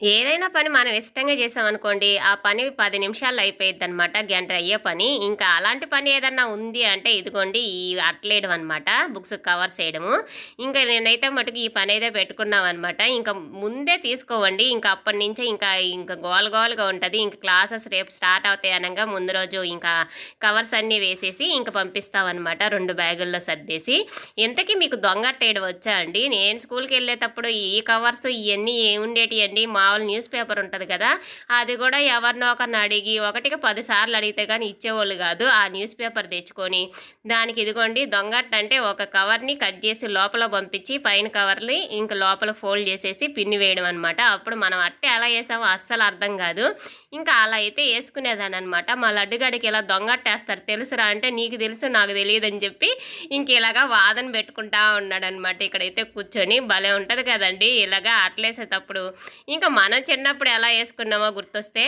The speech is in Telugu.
ఏదైనా పని మనం ఇష్టంగా చేసామనుకోండి, ఆ పని పది నిమిషాల్లో అయిపోయిద్దనమాట. గంట అయ్యే పని. ఇంకా అలాంటి పని ఏదన్నా ఉంది అంటే ఇదిగోండి ఈ అట్లేయడం అనమాట. బుక్స్ కవర్స్ చేయడము ఇంకా నేనైతే మటుకు ఈ పని అయితే పెట్టుకున్నామనమాట. ఇంకా ముందే తీసుకోవండి. ఇంక అప్పటినుంచే ఇంకా ఇంకా గోల గోలుగా ఉంటుంది ఇంకా క్లాసెస్ రేపు స్టార్ట్ అవుతాయి అనగా ముందు రోజు ఇంకా కవర్స్ అన్నీ వేసేసి ఇంకా పంపిస్తామన్నమాట రెండు బ్యాగుల్లో సర్దేసి. ఇంతకీ మీకు దొంగట్టేయడం వచ్చా అండి? నేను స్కూల్కి వెళ్ళేటప్పుడు ఈ కవర్స్ ఇవన్నీ ఉండేవి అండి మా మామూలు న్యూస్ పేపర్ ఉంటుంది కదా! అది కూడా ఎవరినో ఒకరిని అడిగి ఒకటికి పదిసార్లు అడిగితే కానీ ఇచ్చేవాళ్ళు కాదు ఆ న్యూస్ పేపర్ తెచ్చుకొని దానికి ఇదిగోండి దొంగట్టంటే ఒక కవర్‌ని కట్ చేసి లోపల పంపించి పైన కవర్‌ని ఇంక లోపల ఫోల్డ్ చేసేసి పిన్ని వేయడం అనమాట. అప్పుడు మనం అట్టే ఎలా వేసామో అస్సలు అర్థం కాదు ఇంకా అలా అయితే ఏసుకునేదాన్ననమాట. మా లడ్డుగాడికి ఇలా దొంగట్టేస్తారు తెలుసురా అంటే, "నీకు తెలుసు నాకు తెలియదని చెప్పి ఇంక ఇలాగా వాదన పెట్టుకుంటా ఉన్నాడనమాట. ఇక్కడైతే కూర్చొని భలే ఉంటుంది కదండి ఇలాగా అట్లేసేటప్పుడు. ఇంకా మనం చిన్నప్పుడు ఎలా వేసుకున్నామో గుర్తొస్తే?